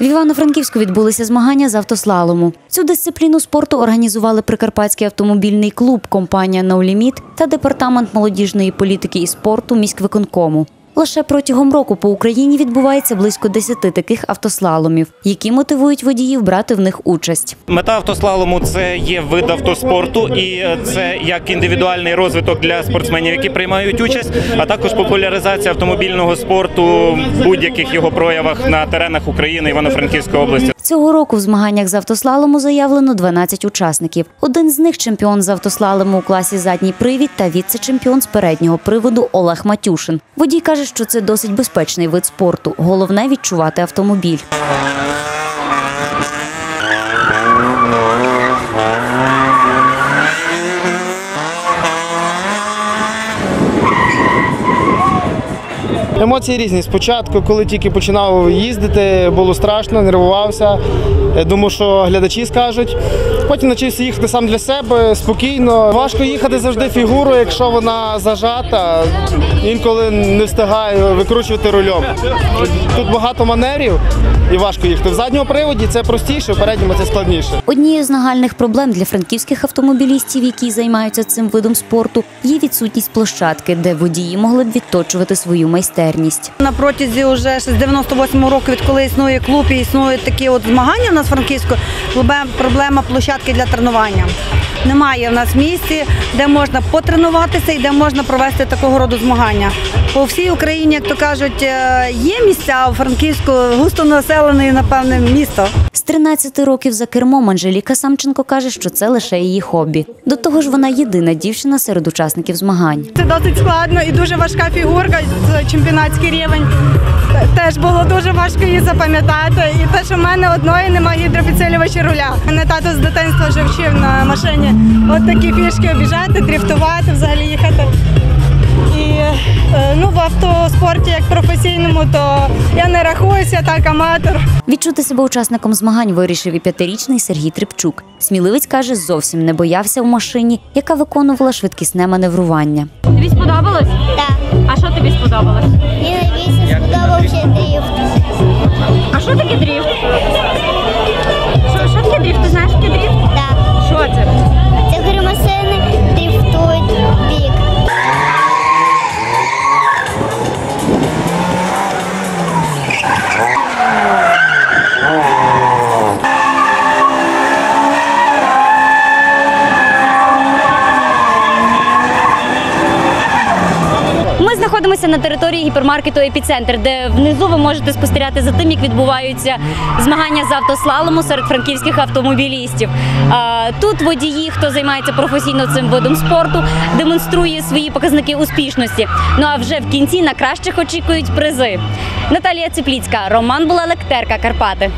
В Івано-Франківську відбулися змагання з автослалому. Цю дисципліну спорту організували Прикарпатський автомобільний клуб, компанія «No Limit» та департамент молодіжної політики і спорту міськвиконкому. Лише протягом року по Україні відбувається близько 10 таких автослаломів, які мотивують водіїв брати в них участь. Мета автослалому це є вид автоспорту, і це як індивідуальний розвиток для спортсменів, які приймають участь, а також популяризація автомобільного спорту в будь-яких його проявах на теренах України Івано-Франківської області. Цього року в змаганнях з автослалому заявлено 12 учасників. Один з них чемпіон з автослалому у класі задній привід та віце-чемпіон з переднього приводу Олег Матюшин. Водій каже, що це досить безпечний вид спорту. Головне відчувати автомобіль. Емоції різні. Спочатку, коли тільки починав їздити, було страшно, нервувався. Думав, що глядачі скажуть. Потім навчився їхати сам для себе спокійно. Важко їхати завжди фігурою, якщо вона зажата. Інколи не встигаю викручувати рульом. Тут багато маневрів і важко їхати. В задньому приводі це простіше, в передньому це складніше. Однією з нагальних проблем для франківських автомобілістів, які займаються цим видом спорту, є відсутність площадки, де водії могли б відточувати свою майстерність. На протязі вже з 98 року, відколи існує клуб і існують такі от змагання у нас Франківську, проблема площадки для тренування. Немає в нас місці, де можна потренуватися і де можна провести такого роду змагання. По всій Україні, як то кажуть, е, є місця, у Франківську густо населене, напевне, місто. З 13 років за кермом Анжеліка Самченко каже, що це лише її хобі. До того ж, вона єдина дівчина серед учасників змагань. Це досить складно і дуже важка фігурка, чемпіонатський рівень. Теж було дуже важко її запам'ятати. І те, що в мене одної немає гідропідсилювача руля. Мене тато з дитинства вже вчив на машині от такі фішки обіжати, дріфтувати, взагалі їхати. І е, ну, в автоспорті як професійному, то я не рахуюся так аматор. Відчути себе учасником змагань вирішив і п'ятирічний Сергій Трипчук. Сміливець каже, зовсім не боявся в машині, яка виконувала швидкісне маневрування. Тобі сподобалось? Так, А що тобі сподобалось? мені сподобався дріфт. А що таке дріфт? Знаходимося на території гіпермаркету Епіцентр, де внизу ви можете спостерігати за тим, як відбуваються змагання з автослалому серед франківських автомобілістів. Тут водії, хто займається професійно цим видом спорту, демонструє свої показники успішності. Ну а вже в кінці на кращих очікують призи. Наталія Ципліцька, Роман Булелек, Терка Карпати.